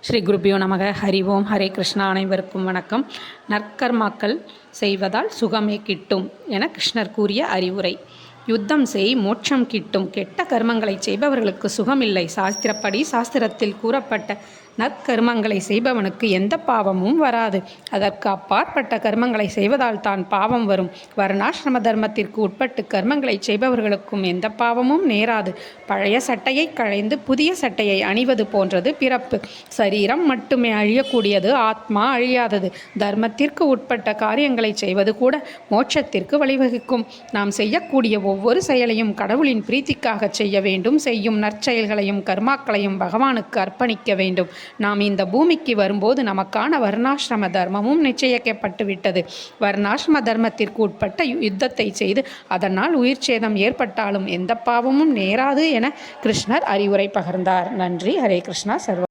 ஸ்ரீ குருபியோ நமக. ஹரி ஓம். ஹரே கிருஷ்ணா. அனைவருக்கும் வணக்கம். நற்கர்மாக்கள் செய்வதால் சுகமே கிட்டும் என கிருஷ்ணர் கூறிய அறிவுரை. யுத்தம் செய் மோட்சம் கிட்டும். கெட்ட கர்மங்களை செய்பவர்களுக்கு சுகமில்லை. சாஸ்திரப்படி சாஸ்திரத்தில் கூறப்பட்ட நற்கர்மங்களை செய்பவனுக்கு எந்த பாவமும் வராது. அதற்கு அப்பாற்பட்ட கர்மங்களை செய்வதால் தான் பாவம் வரும். வர்ணாசிரம தர்மத்திற்கு உட்பட்டு கர்மங்களை செய்பவர்களுக்கும் எந்த பாவமும் நேராது. பழைய சட்டையை களைந்து புதிய சட்டையை அணிவது போன்றது பிறப்பு. சரீரம் மட்டுமே அழியக்கூடியது ஆத்மா அழியாதது. தர்மத்திற்கு உட்பட்ட காரியங்களை செய்வது கூட மோட்சத்திற்கு வழிவகுக்கும். நாம் செய்யக்கூடிய ஒவ்வொரு செயலையும் கடவுளின் பிரீத்திக்காக செய்ய வேண்டும். செய்யும் நற்செயல்களையும் கர்மாக்களையும் பகவானுக்கு அர்ப்பணிக்க வேண்டும். நாம் இந்த பூமிக்கு வரும்போது நமக்கான வர்ணாசிரம தர்மமும் நிச்சயிக்கப்பட்டு விட்டது வர்ணாசிரம தர்மத்திற்கு உட்பட்ட யுத்தத்தை செய்து அதனால் உயிர் சேதம் ஏற்பட்டாலும் எந்த பாவமும் நேராது என கிருஷ்ணர் அறிவுரை பகர்ந்தார். நன்றி. ஹரே கிருஷ்ணா. சர்வ